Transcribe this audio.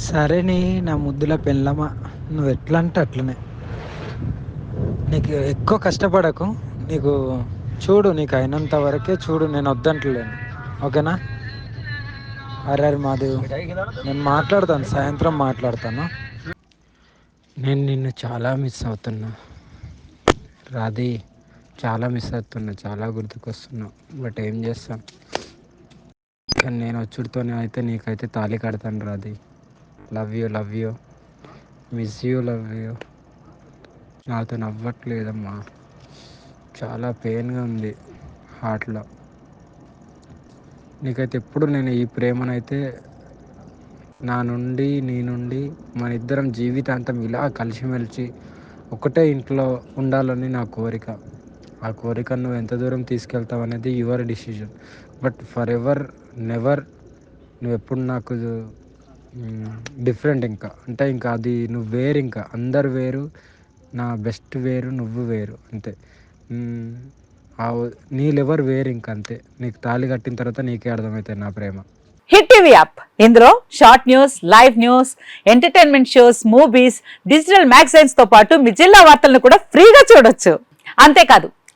సరేనే నా ముద్దుల పెళ్ళమా? నువ్వు ఎట్లా అంటే అట్లనే. నీకు ఎక్కువ కష్టపడకు. నీకు చూడు నీకు అయినంత వరకే చూడు నేను వద్దంటలేను. ఓకేనా? అరే అరే మాధవ్ నేను మాట్లాడతాను సాయంత్రం మాట్లాడతాను. నేను నిన్ను చాలా మిస్ అవుతున్నా. రాధి చాలా మిస్ అవుతున్నా చాలా గుర్తుకొస్తున్నా. బట్ ఏం చేస్తాను కానీ నేను వచ్చుడితోనే అయితే నీకైతే తాళి కడతాను Radhi. Love you love you miss you love you నాతో నవ్వట్లేదమ్మా. చాలా పెయిన్గా ఉంది హార్ట్లో నీకైతే ఎప్పుడు నేను ఈ ప్రేమనైతే నా నుండి నీ నుండి మన ఇద్దరం జీవితాంతం ఇలా కలిసిమెలిసి ఒకటే ఇంట్లో ఉండాలని నా కోరిక. ఆ కోరిక నువ్వు ఎంత దూరం తీసుకెళ్తావు అనేది your decision but forever never నువ్వు ఎప్పుడు నాకు డిఫరెంట్ ఇంకా. అంటే ఇంకా అది నువ్వు వేరు ఇంకా. అందరు వేరు నా బెస్ట్ వేరు నువ్వు వేరు అంతే. నీ లెవర్ వేరు ఇంకా అంతే. నీకు తాళి కట్టిన తర్వాత నీకే అర్థమవుతుంది నా ప్రేమ. Hit TV app. ఇందులో short news live news entertainment shows movies digital మ్యాగజైన్స్తో పాటు మీ జిల్లా వార్తలను కూడా ఫ్రీగా చూడొచ్చు. అంతేకాదు